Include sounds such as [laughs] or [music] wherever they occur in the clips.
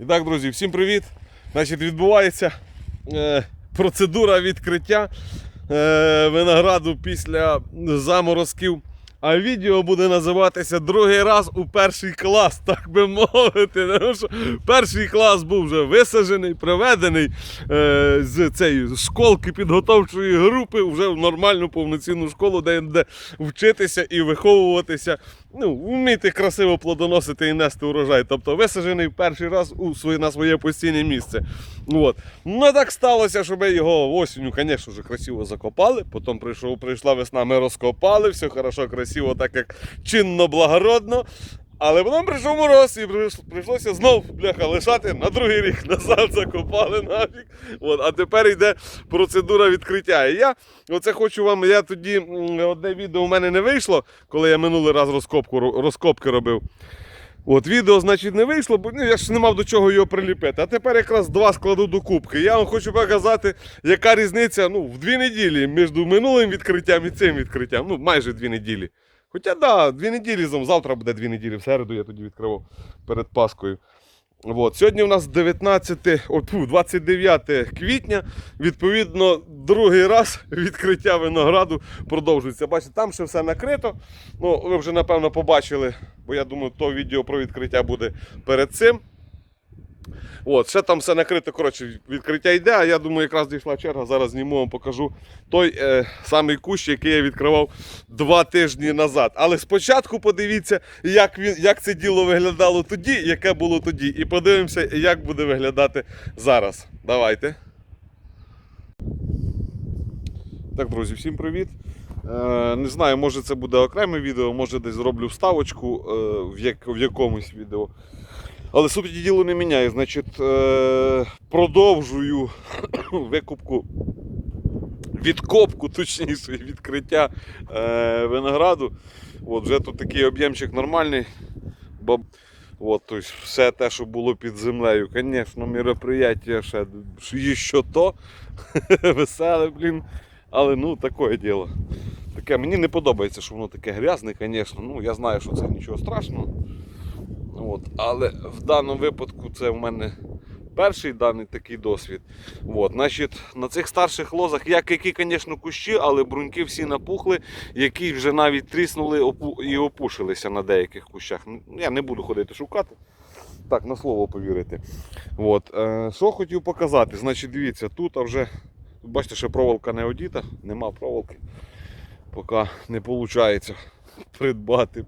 І так, друзі, всім привіт! Значить, відбувається е, процедура відкриття е, винограду після заморозків. А відео буде називатися Другий раз у перший клас, [laughs] так би мовити. Тому що перший клас був вже висаджений, приведений е, з цієї школки підготовчої групи вже в нормальну повноцінну школу, де, де вчитися і виховуватися, ну, вміти красиво плодоносити і нести урожай. Тобто висаджений перший раз у своє, на своє постійне місце. От. Ну так сталося, що ми його осінню, звісно вже красиво закопали. Потім прийшов, прийшла весна, ми розкопали, все хорошо, красиво, так як чинно, благородно. Але потім прийшов мороз і прийш- прийшлося знов бляха лишати на другий рік назад закопали нафіг. От, а тепер йде процедура відкриття. І я оце хочу вам. Я тоді одне відео у мене не вийшло, коли я минулий раз розкопку, розкопки робив. От відео, значить, не вийшло, бо ну, я ж не мав до чого його приліпити. А тепер якраз два складу до кубки. Я вам хочу показати, яка різниця ну, в дві неділі між минулим відкриттям і цим відкриттям. Ну, майже дві неділі. Хоча да, дві неділі, завтра буде дві неділі, в середу я тоді відкривав перед Паскою. От. Сьогодні у нас 19, о, 29 квітня. Відповідно, другий раз [laughs] відкриття винограду продовжується. Бачите, там ще все накрито. Ну, ви вже напевно побачили, бо я думаю, то відео про відкриття буде перед цим. От, ще там все накрито, коротше, відкриття йде, а я думаю, якраз дійшла черга. Зараз зніму вам покажу той е, самий кущ, який я відкривав два тижні назад. Але спочатку подивіться, як, він, як це діло виглядало тоді, яке було тоді. І подивимося, як буде виглядати зараз. Давайте. Так, друзі, всім привіт. Е, не знаю, може це буде окреме відео, може десь зроблю вставочку е, в якомусь відео. Але суті діло не міняє. Значить, е, продовжую [coughs] викупку, відкопку, точніше, відкриття е, винограду. От, вже тут такий об'ємчик нормальний. Бо, от, тобто, все те, що було під землею, звісно, мероприятие ще, що то. [laughs] Веселе, блін. Але ну, таке діло. Таке, мені не подобається, що воно таке грязне, звісно. Ну, я знаю, що це нічого страшного. От. Але в даному випадку це в мене перший даний такий досвід. От. Значить, на цих старших лозах, як які, звісно, кущі, але бруньки всі напухли, які вже навіть тріснули і опушилися на деяких кущах. Я не буду ходити шукати. Так, на слово повірити. От. Е, що хотів показати? Значить, дивіться, тут вже, бачите, що проволока не одіта, нема проволоки. Поки не виходить придбати.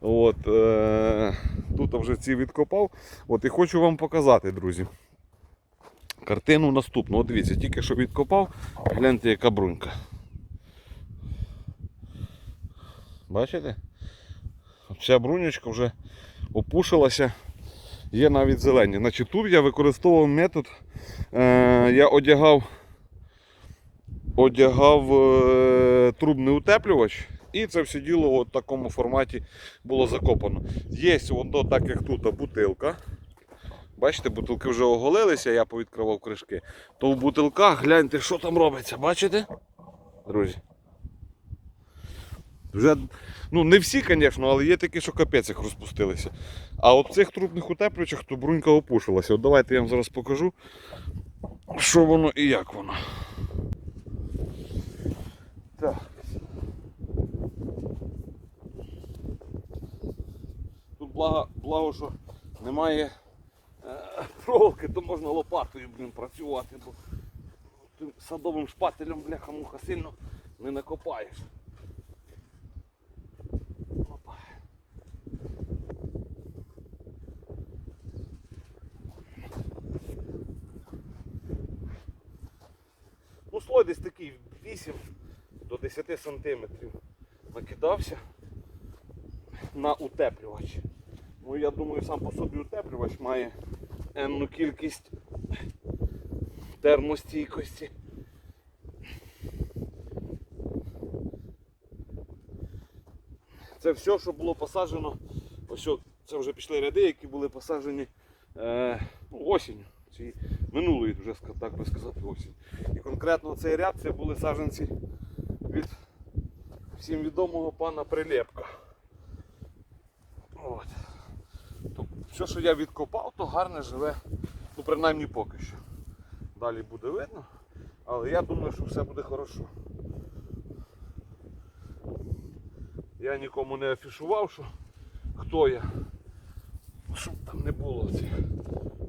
От, е, тут вже ці відкопав. От, і хочу вам показати, друзі. Картину наступну. От дивіться, тільки що відкопав, гляньте, яка брунька. Бачите? Ця брунечка вже опушилася, є навіть зелені. Значить, тут я використовував метод, е, я одягав, одягав е, трубний утеплювач. І це все діло в такому форматі було закопано. Є воно, так як тут, бутилка. Бачите, бутилки вже оголилися, я повідкривав кришки. То в бутилках гляньте, що там робиться, бачите? Друзі. Вже, ну не всі, звісно, але є такі, що капець їх розпустилися. А от в цих трубних утеплювачах то брунька опушилася. От давайте я вам зараз покажу, що воно і як воно. Благо, благо що немає е, проволоки, то можна лопатою блін, працювати, бо тим садовим шпателем бляха-муха сильно не накопаєш. Опа. Ну, слой десь такий 8 до 10 сантиметрів накидався на утеплювач. Ну, я думаю, сам по собі утеплювач має енну кількість термостійкості. Це все, що було посаджено. Ось це вже пішли ряди, які були посаджені е, ну, осінню. Ці минулої, вже так би сказати, осінь. І конкретно цей ряд це були саджанці від всім відомого пана Прилепка. От. То все, що я відкопав, то гарне живе. Ну, принаймні поки що. Далі буде видно. Але я думаю, що все буде хорошо. Я нікому не афішував, що хто я. Щоб там не було цих,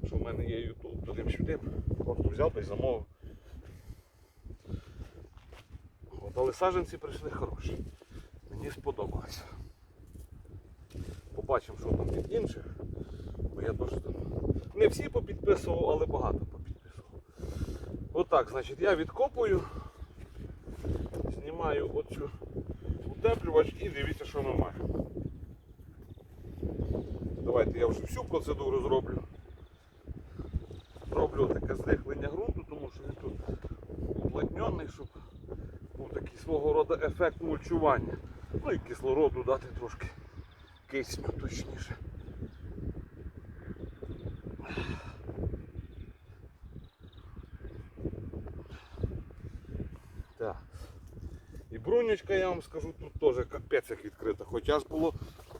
що в мене є YouTube, туди-сюди. Просто взяв та й замовив. От, але саджанці прийшли хороші. Мені сподобалося. Побачимо, що там від інших. Бо я там. Не всі попідписував, але багато попідписував. Отак, значить, я відкопую, знімаю оцю утеплювач і дивіться, що ми маємо. Давайте я вже всю процедуру зроблю. Роблю таке зрихлення ґрунту, тому що він тут уплотнений, щоб був такий свого роду ефект мульчування. Ну і кислороду дати трошки кисню точніше. Так. І брунючка, я вам скажу, тут теж капець як відкрита. Хоча ж було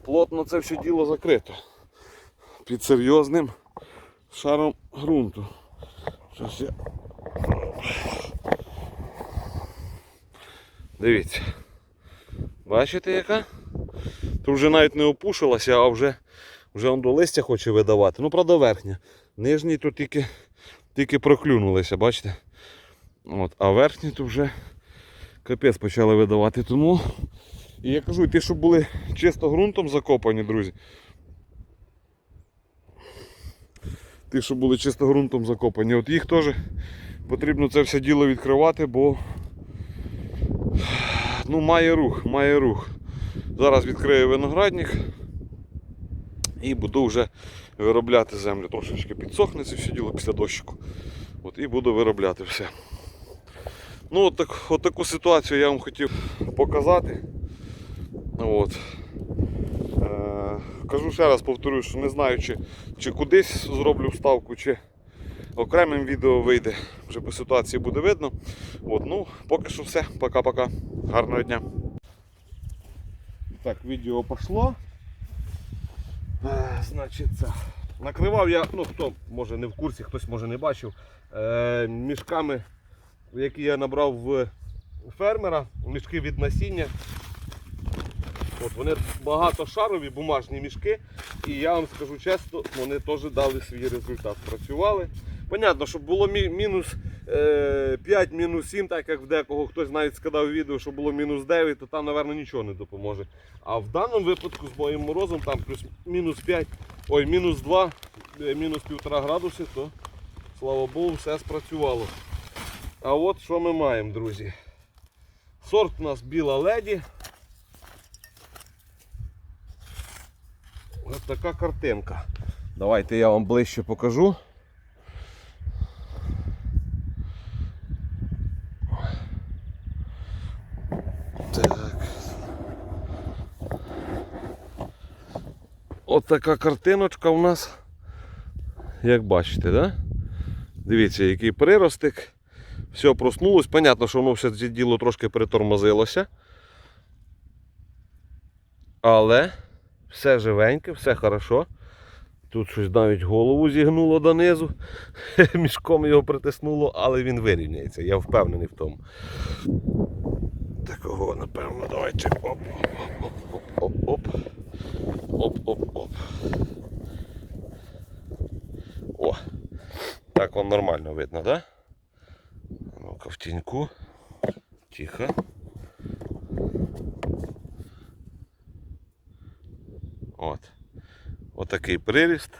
плотно це все діло закрито. Під серйозним шаром ґрунту. Щось я... Дивіться. Бачите яка? Тут вже навіть не опушилася, а вже, вже до листя хоче видавати. Ну, правда, верхня. Нижні тут тільки, тільки проклюнулися, бачите? От, а верхні тут вже капець почали видавати. Тому і я кажу, ті, що були чисто ґрунтом закопані, друзі. Ті, що були чисто ґрунтом закопані, от їх теж потрібно це все діло відкривати, бо ну, має рух, має рух. Зараз відкрию виноградник і буду вже виробляти землю. Трошечки підсохне це все діло після дощику. От, і буду виробляти все. Ну, от, так, от таку ситуацію я вам хотів показати. От. Е, кажу ще раз, повторюю, що не знаю, чи, чи кудись зроблю вставку, чи окремим відео вийде. Вже по ситуації буде видно. От, ну, поки що все. Пока-пока. Гарного дня. Так, відео пішло. Значить, це. Накривав я, ну хто може не в курсі, хтось може не бачив, е, мішками, які я набрав в фермера, мішки від насіння. От Вони багатошарові бумажні мішки, і я вам скажу чесно, вони теж дали свій результат. Працювали. Понятно, щоб було мінус 5, мінус 7, так як в декого хтось навіть сказав відео, що було мінус 9, то там, напевно, нічого не допоможе. А в даному випадку з моїм морозом там плюс мінус 5, ой, мінус 2, е, мінус 1,5 градуси, то слава Богу, все спрацювало. А от що ми маємо, друзі. Сорт у нас біла леді. Ось така картинка. Давайте я вам ближче покажу. Так. От така картиночка у нас. Як бачите, да? Дивіться, який приростик. Все проснулось. Понятно, що воно все це діло трошки перетормозилося. Але все живеньке, все хорошо. Тут щось навіть голову зігнуло донизу. [laughs] Мішком його притиснуло, але він вирівняється. Я впевнений в тому. Такого, напевно, давайте. Оп, оп, оп, оп. Оп, оп, Оп-оп-оп. О! Так вам нормально видно, да? Ну-ка в тіньку. Тихо. От. Отакий приріст.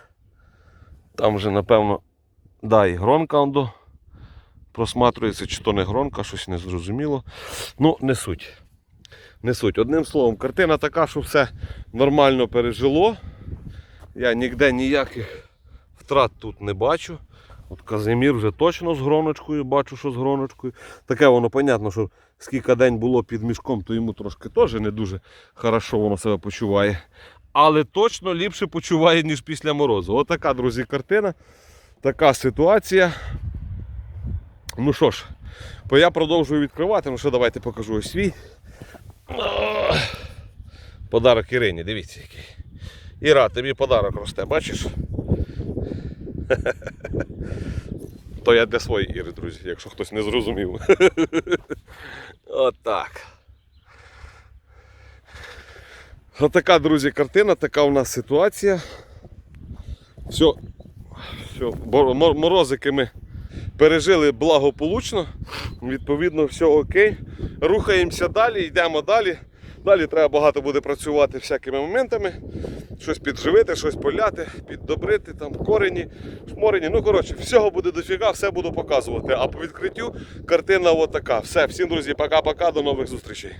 Там вже, напевно, да, і гронка он до чи то не гронка, щось не зрозуміло. Ну, не суть. Не суть. Одним словом, картина така, що все нормально пережило. Я ніде ніяких втрат тут не бачу. От Казимір вже точно з гроночкою, бачу, що з гроночкою. Таке воно, понятно, що скільки день було під мішком, то йому трошки теж не дуже хорошо воно себе почуває. Але точно ліпше почуває, ніж після морозу. Отака, друзі, картина. Така ситуація. Ну що ж, я продовжую відкривати. Ну що, давайте покажу ось свій. Подарок Ірині, дивіться який. Іра, тобі подарок росте, бачиш? [laughs] То я для своєї Іри, друзі, якщо хтось не зрозумів. [laughs] Отак. Отака, друзі, картина, така у нас ситуація. Все, все, морозики ми пережили благополучно. Відповідно, все окей. Рухаємося далі, йдемо далі. Далі треба багато буде працювати всякими моментами. Щось підживити, щось поляти, піддобрити, там корені, шморені. Ну, коротше, всього буде дофіга, все буду показувати. А по відкриттю картина отака. Все, всім друзі, пока-пока, до нових зустрічей.